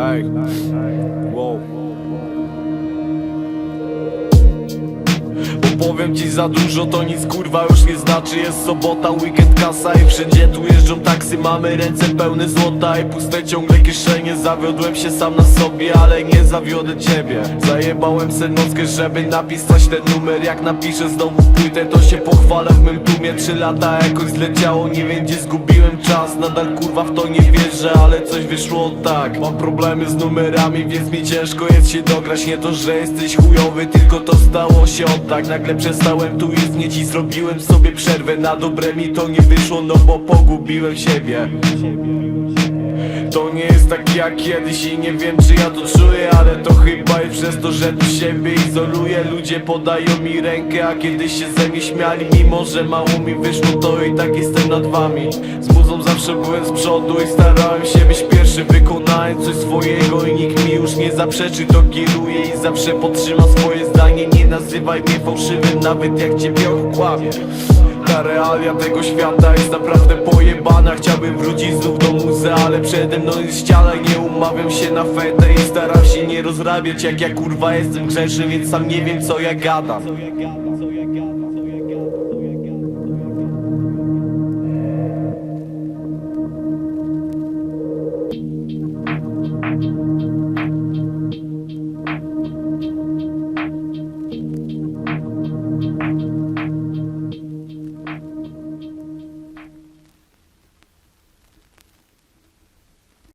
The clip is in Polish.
ej, wow. Bo powiem ci za dużo to nic kurwa już nie znaczy. Jest sobota, weekend, kasa i wszędzie tu jeżdżą taksy. Mamy ręce pełne złota i puste ciągle kieszenie. Zawiodłem się sam na sobie, ale nie zawiodę ciebie. Zajebałem se nockę, żeby napisać ten numer. Jak napiszę znowu płytę, to się pochwalę w mym tłumie. Trzy lata jakoś zleciało, nie wiem gdzie zgubiłem czas. Nadal kurwa w to nie ale coś wyszło tak. Mam problemy z numerami, więc mi ciężko jest się dograć. Nie to, że jesteś chujowy, tylko to stało się od tak. Nagle przestałem tu istnieć i zrobiłem sobie przerwę. Na dobre mi to nie wyszło, no bo pogubiłem siebie to nie jest tak jak kiedyś i nie wiem czy ja to czuję Ale to chyba i przez to, że tu siebie izoluję. Ludzie podają mi rękę, a kiedyś się ze mnie śmiali Mimo, że mało mi wyszło, to i tak jestem nad wami. Z muzą zawsze byłem z przodu i starałem się być pierwszy Wykonałem coś swojego i nikt mi już nie zaprzeczy To kieruję i zawsze podtrzyma swoje zdanie. Nie nazywaj mnie fałszywym, nawet jak ciebie okłamie ta realia tego świata jest naprawdę pojebana. Chciałbym wrócić znów do muzea, ale przede mną jest ściana. Nie umawiam się na fetę i staram się nie rozrabiać. Jak ja kurwa jestem grzeszy, więc sam nie wiem co ja gadam.